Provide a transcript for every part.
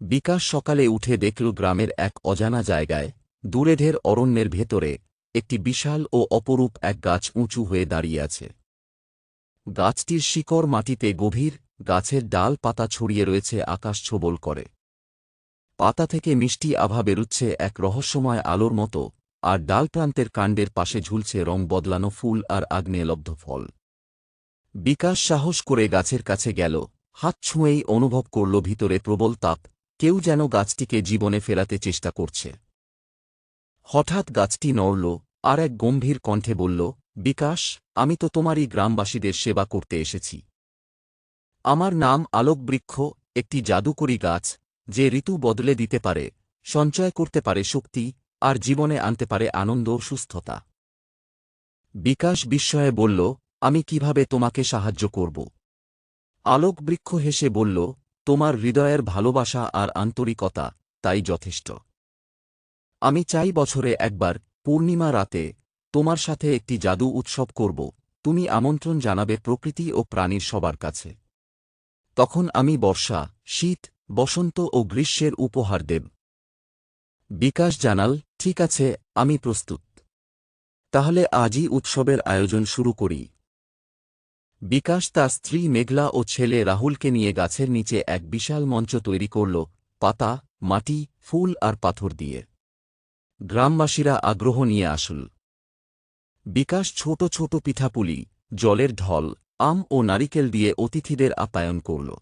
বিকাশ সকালে উঠে দেখল গ্রামের এক অজানা জায়গায় দূরেঢের অরণ্যের ভেতরে, একটি বিশাল ও অপরূপ এক গাছ উঁচু হয়ে দাঁড়িয়ে আছে। গাছটির শিকড় মাটিতে গভীর, গাছের ডাল পাতা ছড়িয়ে রয়েছে আকাশ ছোবল করে। পাতা থেকে মিষ্টি আভা বেরুচ্ছে এক রহস্যময় আলোর মতো, আর ডালপ্রান্তের কাণ্ডের পাশে ঝুলছে রং বদলানো ফুল আর আগ্নেয়লব্ধ ফল। বিকাশ সাহস করে গাছের কাছে গেল, হাত ছুঁয়েই অনুভব করল ভিতরে প্রবল তাপ। কেউ যেন গাছটিকে জীবনে ফেরাতে চেষ্টা করছে। হঠাৎ গাছটি নড়ল, আর এক গম্ভীর কণ্ঠে বলল, বিকাশ, আমি তো তোমারই গ্রামবাসীদের সেবা করতে এসেছি। আমার নাম আলোকবৃক্ষ, একটি জাদুকরী গাছ, যে ঋতু বদলে দিতে পারে, সঞ্চয় করতে পারে শক্তি, আর জীবনে আনতে পারে আনন্দ ও সুস্থতা। বিকাশ বিস্ময়ে বলল, আমি কীভাবে তোমাকে সাহায্য করব? আলোকবৃক্ষ হেসে বলল তোমার হৃদয়ের ভালোবাসা আর আন্তরিকতা, তাই যথেষ্ট। আমি চাই বছরে একবার, পূর্ণিমা রাতে, তোমার সাথে একটি জাদু উৎসব করব, তুমি আমন্ত্রণ জানাবে প্রকৃতি ও প্রাণীর সবার কাছে। তখন আমি বর্ষা, শীত, বসন্ত ও গ্রীষ্মের উপহার দেব। বিকাশ জানাল, ঠিক আছে, আমি প্রস্তুত। তাহলে আজই উৎসবের আয়োজন শুরু করি। বিকাশ তার স্ত্রী মেঘলা ও ছেলে রাহুলকে নিয়ে গাছের নিচে এক বিশাল মঞ্চ তৈরি করল, পাতা, মাটি, ফুল আর পাথর দিয়ে। গ্রামবাসীরা আগ্রহ নিয়ে আসল। বিকাশ ছোট ছোট পিঠাপুলি, জলের ঢল, আম ও নারিকেল দিয়ে অতিথিদের আপ্যায়ন করল।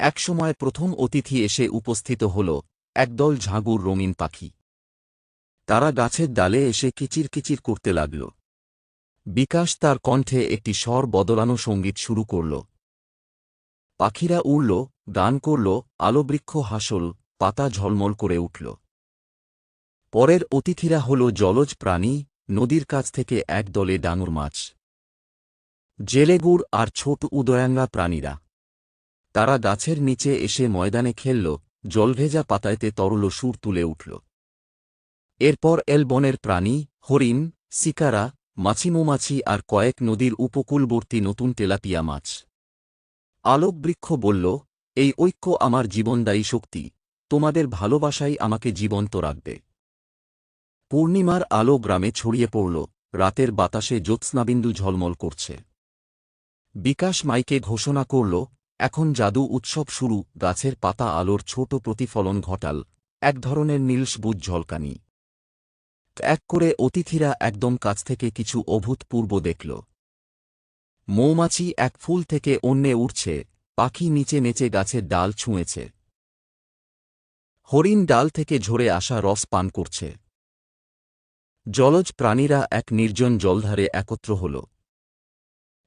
একসময় প্রথম অতিথি এসে উপস্থিত হল, একদল ঝাঁগুর রঙিন পাখি। তারা গাছের ডালে এসে কিচির কিচির করতে লাগল। বিকাশ তার কণ্ঠে একটি স্বর বদলানো সংগীত শুরু করল। পাখিরা উড়ল, গান করল, আলোবৃক্ষ হাসল, পাতা ঝলমল করে উঠল। পরের অতিথিরা হল জলজ প্রাণী, নদীর কাছ থেকে এক দলে ডাঙর মাছ। জেলেগুড় আর ছোট উদয়াঙ্গা প্রাণীরা। তারা গাছের নিচে এসে ময়দানে খেলল, জলভেজা পাতায়তে তরল সুর তুলে উঠল। এরপর এলবনের প্রাণী, হরিণ মাছিমোমাছি আর কয়েক নদীর উপকূলবর্তী নতুন তেলাপিয়া মাছ। আলোকবৃক্ষ বলল, এই ঐক্য আমার জীবনদায়ী শক্তি, তোমাদের ভালোবাসাই আমাকে জীবন্ত রাখবে। পূর্ণিমার আলো গ্রামে ছড়িয়ে পড়ল, রাতের বাতাসে জ্যোৎস্নাবিন্দু ঝলমল করছে। বিকাশ মাইকে ঘোষণা করল, এখন জাদু উৎসব শুরু, গাছের পাতা আলোর ছোট প্রতিফলন ঘটাল, এক ধরনের নীলসবুজ ঝলকানি। এক করে অতিথিরা একদম কাছ থেকে কিছু অভূতপূর্ব দেখল। মৌমাছি এক ফুল থেকে অন্যে উঠছে পাখি নিচে নেচে গাছের ডাল ছুঁয়েছে। হরিণ ডাল থেকে ঝরে আসা রস পান করছে। জলজ প্রাণীরা এক নির্জন জলধারে একত্র হল।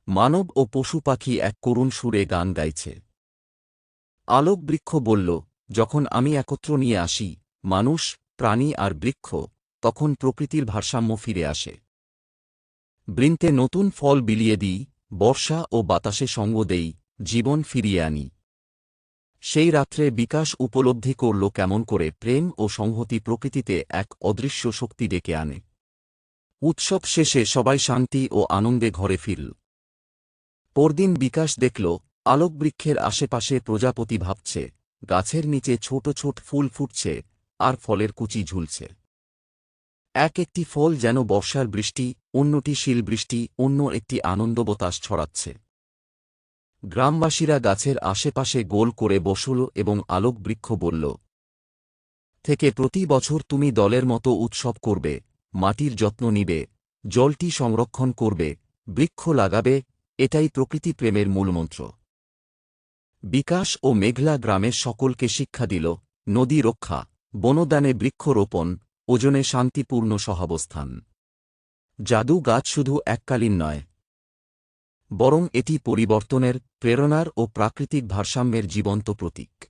মানব ও পশু পাখি এক করুণ সুরে গান গাইছে। আলোক বৃক্ষ বলল, যখন আমি একত্র নিয়ে আসি, মানুষ, প্রাণী আর বৃক্ষ তখন প্রকৃতির ভারসাম্য ফিরে আসে। বৃন্তে নতুন ফল বিলিয়ে দিই, বর্ষা ও বাতাসে সঙ্গ দেই, জীবন ফিরিয়ে আনি। সেই রাত্রে বিকাশ উপলব্ধি করল কেমন করে প্রেম ও সংহতি প্রকৃতিতে এক অদৃশ্য শক্তি ডেকে আনে। উৎসব শেষে সবাই শান্তি ও আনন্দে ঘরে ফিরল। পরদিন বিকাশ দেখল, আলোকবৃক্ষের আশেপাশে প্রজাপতি ভাবছে, গাছের নিচে ছোট ছোট ফুল ফুটছে, আর ফলের কুচি ঝুলছে। এক একটি ফল যেন বর্ষার বৃষ্টি, অন্যটি শিল বৃষ্টি, অন্য একটি আনন্দ বাতাস ছড়াচ্ছে। গ্রামবাসীরা গাছের আশেপাশে গোল করে বসল এবং আলোক বৃক্ষ বলল, থেকে প্রতি বছর তুমি দলের মতো উৎসব করবে, মাটির যত্ন নিবে, জলটি সংরক্ষণ করবে, বৃক্ষ লাগাবে, এটাই প্রকৃতি প্রেমের মূলমন্ত্র। বিকাশ ও মেঘলা গ্রামের সকলকে শিক্ষা দিল, নদী রক্ষা, বনদানে বৃক্ষরোপণ ওজনে শান্তিপূর্ণ সহাবস্থান। জাদু গাছ শুধু এককালীন নয়। বরং এটি পরিবর্তনের, প্রেরণার ও প্রাকৃতিক ভারসাম্যের জীবন্ত প্রতীক।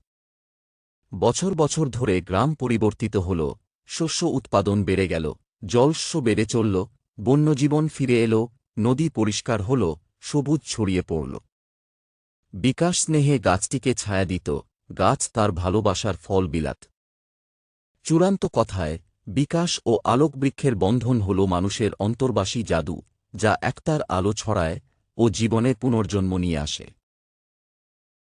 বছর বছর ধরে গ্রাম পরিবর্তিত হল, শস্য উৎপাদন বেড়ে গেল জলস্য বেড়ে চলল, বন্যজীবন ফিরে এল, নদী পরিষ্কার হল, সবুজ ছড়িয়ে পড়ল। বিকাশ স্নেহে গাছটিকে ছায়া দিত, গাছ তার ভালোবাসার ফল বিলাত। চূড়ান্ত কথায় বিকাশ ও আলোকবৃক্ষের বন্ধন হল মানুষের অন্তর্বাসী জাদু, যা একতার আলো ছড়ায় ও জীবনে পুনর্জন্ম নিয়ে আসে।